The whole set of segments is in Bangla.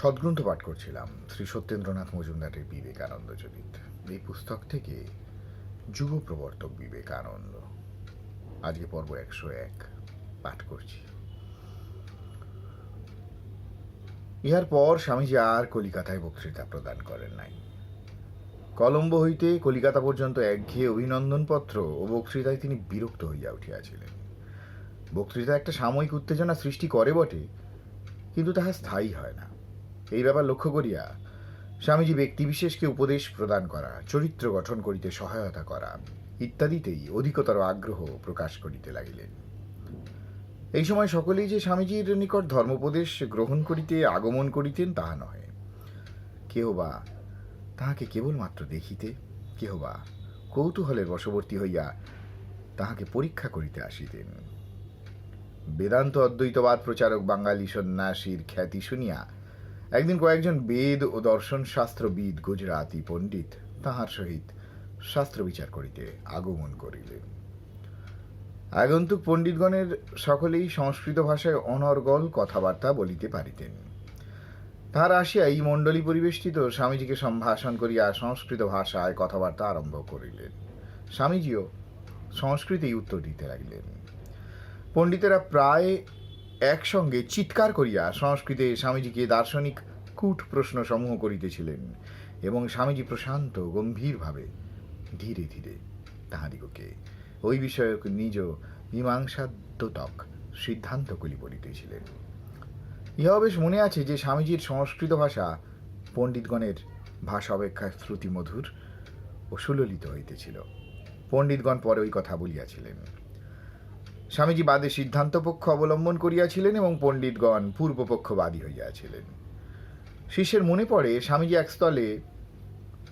সদ্গ্রন্থ পাঠ করছিলাম শ্রী সত্যেন্দ্রনাথ মজুমদারের বিবেকানন্দ চরিত। এই পুস্তক থেকে যুব প্রবর্তক বিবেকানন্দ। আজকে পর্ব একশো এক পাঠ করছি। ইহার পর স্বামীজি আর কলিকাতায় বক্তৃতা প্রদান করেন নাই। কলম্বো হইতে কলিকাতা পর্যন্ত একঘেয়ে অভিনন্দনপত্র ও বক্তৃতায় তিনি বিরক্ত হইয়া উঠিয়াছিলেন। বক্তৃতা একটা সাময়িক উত্তেজনা সৃষ্টি করে বটে, কিন্তু তাহা স্থায়ী হয় না। এই ব্যাপার লক্ষ্য করিয়া স্বামীজি ব্যক্তিবিশেষকে উপদেশ প্রদান করা, চরিত্র গঠন করিতে সহায়তা করা ইত্যাদিতেই অধিকতর আগ্রহ প্রকাশ করিতে লাগিলেন। এই সময় সকলেই যে স্বামীজির নিকট ধর্মোপদেশ গ্রহণ করিতে, আগমন করিতেন তাহা নহে। কেহ বা তাহাকে কেবলমাত্র দেখিতে, কেহ বা কৌতূহলের বশবর্তী হইয়া তাহাকে পরীক্ষা করিতে আসিতেন। বেদান্ত অদ্বৈতবাদ প্রচারক বাঙালি সন্ন্যাসীর খ্যাতি শুনিয়া একদিন কয়েকজন বেদ ও দর্শন শাস্ত্রবিদ গুজরাতি পণ্ডিত তাহার সহিত শাস্ত্র বিচার করিতে আগমন করিলেন। আগন্তুক পণ্ডিতগণের সকলেই সংস্কৃত ভাষায় অনর্গল কথাবার্তা বলিতে পারিতেন। তাহার আসিয়া এই মণ্ডলী পরিবেষ্টিত স্বামীজিকে সম্ভাষণ করিয়া সংস্কৃত ভাষায় কথাবার্তা আরম্ভ করিলেন। স্বামীজিও সংস্কৃতেই উত্তর দিতে লাগিলেন। পণ্ডিতেরা প্রায় একসঙ্গে চিৎকার করিয়া সংস্কৃতে স্বামীজিকে দার্শনিক কূট প্রশ্ন সমূহ করিতেছিলেন এবং স্বামীজি প্রশান্ত গম্ভীরভাবে ধীরে ধীরে তাহাদিগকে ওই বিষয়ক নিজ মীমাংসাদ্যোতক সিদ্ধান্তগুলি বলিতেছিলেন। ইহাও বেশ মনে আছে যে স্বামীজির সংস্কৃত ভাষা পণ্ডিতগণের ভাষা অপেক্ষা শ্রুতিমধুর ও সুললিত হইতেছিল। পণ্ডিতগণ পরে ওই কথা বলিয়াছিলেন। স্বামীজি বাদে সিদ্ধান্ত পক্ষ অবলম্বন করিয়াছিলেন এবং পণ্ডিতগণ পূর্বপক্ষবাদী হইয়াছিলেন। শিষ্যের মনে পড়ে, স্বামীজি এক স্থলে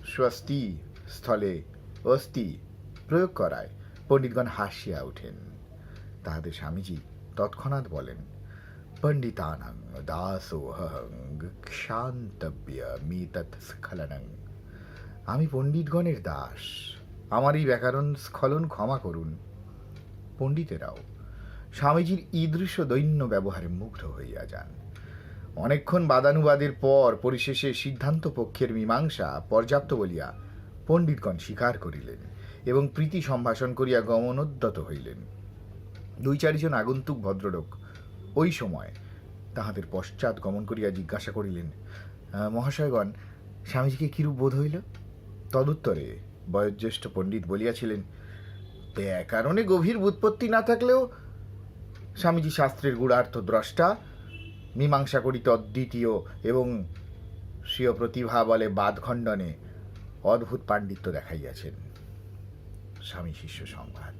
স্বস্তি স্থলে অস্তি প্রয়োগ করায়। পণ্ডিতগণ হাসিয়া ওঠেন। তাহাদের স্বামীজি তৎক্ষণাৎ বলেন, পণ্ডিতানাং দাসোহং ক্ষান্তব্য মিতৎ স্খলনং। আমি পণ্ডিতগণের দাস। আমার এই ব্যাকরণ স্খলন ক্ষমা করুন। পণ্ডিতেরাও স্বামীজির ঈদৃশ্য দৈন্য ব্যবহারে মুগ্ধ হইয়া যান। অনেকক্ষণ বাদানুবাদের পর পরিশেষে সিদ্ধান্ত পক্ষের মীমাংসা পর্যাপ্ত বলিয়া পণ্ডিতগণ স্বীকার করিলেন এবং প্রীতি সম্ভাষণ করিয়া গমনোদ্যত হইলেন। দুই চারিজন আগন্তুক ভদ্রলোক ওই সময় তাহাদের পশ্চাৎ গমন করিয়া জিজ্ঞাসা করিলেন মহাশয়গণ, স্বামীজিকে কিরূপ বোধ হইল? তদুত্তরে বয়োজ্যেষ্ঠ পণ্ডিত বলিয়াছিলেন ব্যাকরণে গভীর বুৎপত্তি না থাকলেও স্বামীজি শাস্ত্রের গুড়ার্থ দ্রষ্টা, মীমাংসা করিত অদ্বিতীয় এবং স্বীয় প্রতিভা বলে বাদখণ্ডনে অদ্ভুত পাণ্ডিত্য দেখাইয়াছেন স্বামী শিষ্য সংবাদ